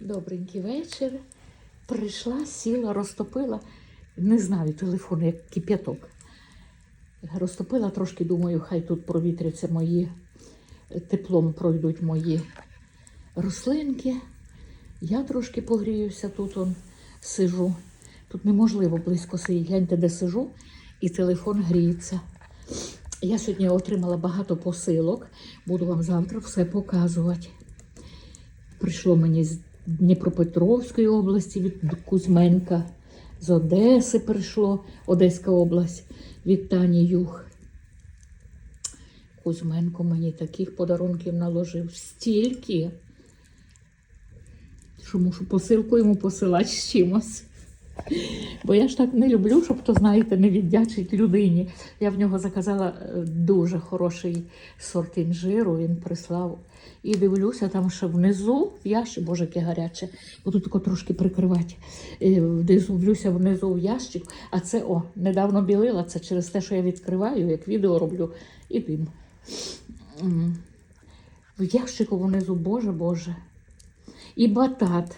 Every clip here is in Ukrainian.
Добренький вечір. Прийшла, сіла, розтопила. Не знаю, телефон, як кип'яток. Розтопила трошки, думаю, хай тут провітряться мої, теплом пройдуть мої рослинки. Я трошки погріюся, тут он сижу. Тут неможливо близько сидіти. Гляньте, де сижу, і телефон гріється. Я сьогодні отримала багато посилок. Буду вам завтра все показувати. Прийшло мені з Дніпропетровської області від Кузьменка, з Одеси прийшло, Одеська область від Тані Юх. Кузьменко мені таких подарунків наложив стільки, що мушу посилку йому посилати з чимось. Бо я ж так не люблю, щоб то, знаєте, не віддячить людині. Я в нього заказала е, дуже хороший сорт інжиру, він прислав. І дивлюся, там ще внизу, в ящик, боже, яке гаряче, буду тако трошки прикривати. Е, дивлюся внизу в ящик, а це о, недавно білила, це через те, що я відкриваю, як відео роблю, і дим. В ящику внизу, боже, боже. І батат,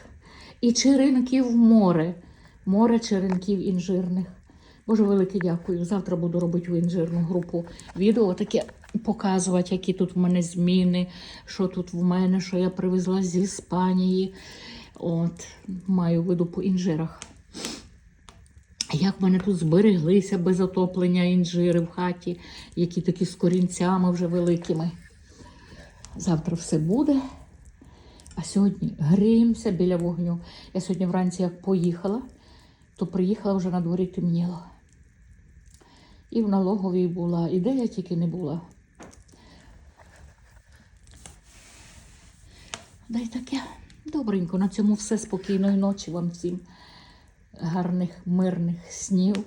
і черенків море. Море черенків інжирних. Боже, велике дякую. Завтра буду робити в інжирну групу відео, таке показувати, які тут в мене зміни, що тут в мене, що я привезла з Іспанії. От, маю виду по інжирах. Як в мене тут збереглися без отоплення інжири в хаті, які такі з корінцями вже великими. Завтра все буде. А сьогодні гріємося біля вогню. Я сьогодні вранці як поїхала, то приїхала вже на дворі темніло. І в налоговій була, і де я тільки не була. Да й таке. Добренько, на цьому все. Спокійної ночі вам всім. Гарних, мирних снів,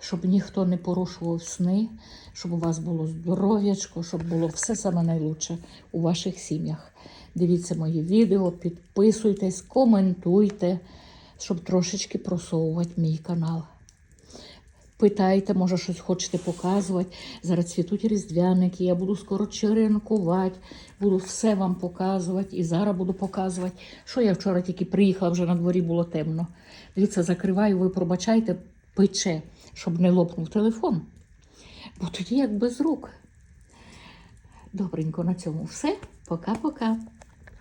щоб ніхто не порушував сни, щоб у вас було здоров'ячко, щоб було все саме найлучше у ваших сім'ях. Дивіться мої відео, підписуйтесь, коментуйте, щоб трошечки просовувати мій канал. Питайте, може, щось хочете показувати. Зараз цвітуть різдвяники, я буду скоро черенкувати, буду все вам показувати. І зараз буду показувати. Що я вчора тільки приїхала, вже на дворі було темно. Дивіться, закриваю, ви пробачайте, пече, щоб не лопнув телефон. Бо тоді як без рук. Добренько на цьому все. Пока-пока.